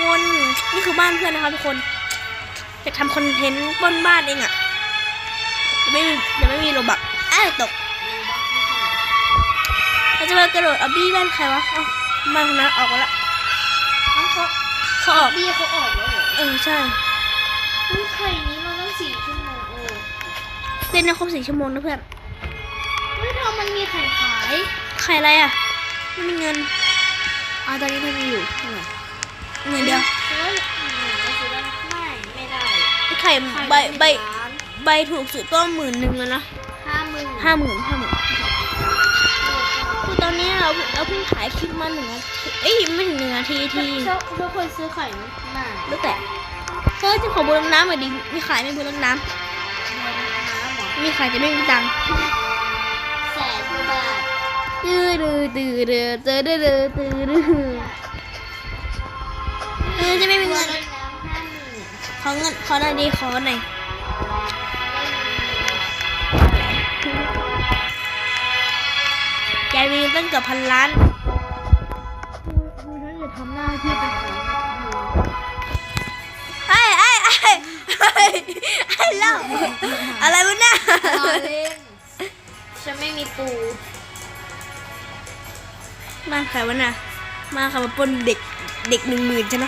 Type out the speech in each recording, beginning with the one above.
คนนี่คือบ้านเพื่อนนะคะทุกคนอยากทำคอนเทนต์บนบ้านเองอะยังไม่มียังไม่มีโรบักอ้าวตกเราจะมากระโดดเอาบี้บ้านใครวะเอ้าบ้านคนนั้นออกมาละเอ้าเขาเขาออกบี้เขาออกแล้วเหรอเออใช่เฮ้ยไข่นี้มันตั้งสี่ชั่วโมงโอ้เล่นได้ครบสี่ชั่วโมงนะเพื่อนเฮ้ยทำมันมีไข่ขายใครอะไรอะไม่มีเงินอ่าตอนนี้เธอมีอยู่เท่าไหร่ ใบใบล้านใบถูกสุดก็หมื่นหนึ่งแล้วนะห้าหมื่นห้าหมื่นห้าหมื่นคือตอนนี้เราเราเพิ่งถ่ายคลิปมาหนึ่งนาทีเอ้ยไม่ถึงหนึ่งนาทีทีเจ้าเจ้าเคยซื้อไข่ไหมไม่แล้วแต่เฮ้ยจะขอบุญน้ำหน่อยดิมีขายไหม่บุญน้ำน้ำหมอมีขายจะไม่มีตังค์แสนกว่าบาทตื้อดื้อตื้อดื้อตื้อดื้อดื้อตื้อดื้อเออจะไม่มีตัวเงิน ขอเงินขอหน่อยดิขอหน่อยยายมีตั้งเกือบพันล้านคือฉันจะทำหน้าที่เป็นของไอ้ไอ้ไอ้ไอ้ไอ้เล่าอะไรวะเนี่ยรอเล่นฉันไม่มีปูมาใครวะน่ะมาค่ะมาปนเด็กเด็กหนึ่งหมื่นใช่ไหม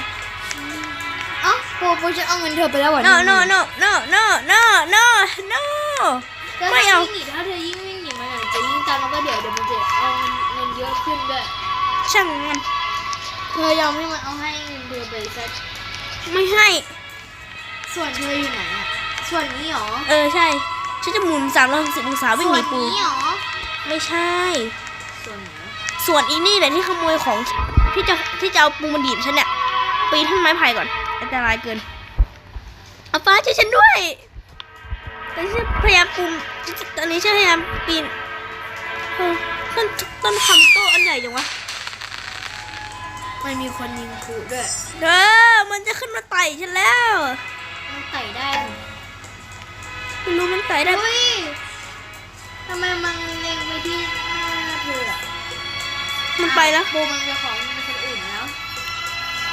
าปูปูฉันเอาเงินเธอไปแล้วเหรอ no no no no no no no no แล้วไม่ถ้าเอายิ่งหนีถ้าเธอยิ่งวิ่งหนีมันอาจจะยิ่งตามแล้วก็เดี๋ยวเดี๋ยวมันจะเอาเงินเยอะขึ้นด้วยช่างมันเธอยอมให้มันเอาให้เงินเธอไปสักไม่ให้ ส่วนเธออยู่ไหนอะส่วนนี้หรอ เออใช่ ฉันจะหมุนสามร้อยหกสิบองศาวิ่งหนีปูส่วนนี้หรอ ไม่ใช่ ส่วนไหนส่วนอีนี่แหละที่ขโมยของที่จะที่จะเอาปูมาดีบฉันเนี่ยปีนขึ้นไม้ไผ่ก่อน อันตรายเกินเอาฟ้าช่วยฉันด้วยแต่ฉันพยายามปูตอนนี้ฉันพยายามปีนเออต้นต้นคำโต้อันใหญ่จังวะมันมีคนยิงผูด้วยเออมันจะขึ้นมาไต่ฉันแล้ว มันไต่ได้ไม่รู้มันไต่ได้เฮ้ยทำไมมันเล็งไปที่หน้าเธออะมันไปแล้วโบมันจะของมันคนอื่นแล้ว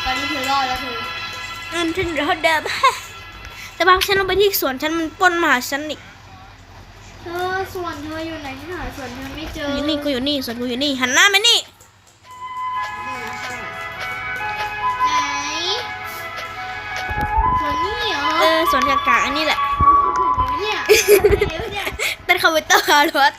ตอนนี้เธอรอดแล้วเธอ เงินฉันเหลือเท่าเดิมแต่บางฉันลงไปที่สวนฉันมันปล้นมาหาฉันอีกเธอส่วนเธออยู่ไหนที่หาส่วนเธอไม่เจออยู่นี่กูอยู่นี่ส่วนกูอยู่นี่หันหน้ามานี่ไหนส่วนนี้เหรอเออสวนกลางๆอันนี้แหละเนี่ยเดี๋ยวเนี่ย เป็นคอมพิวเตอร์คาร์รถ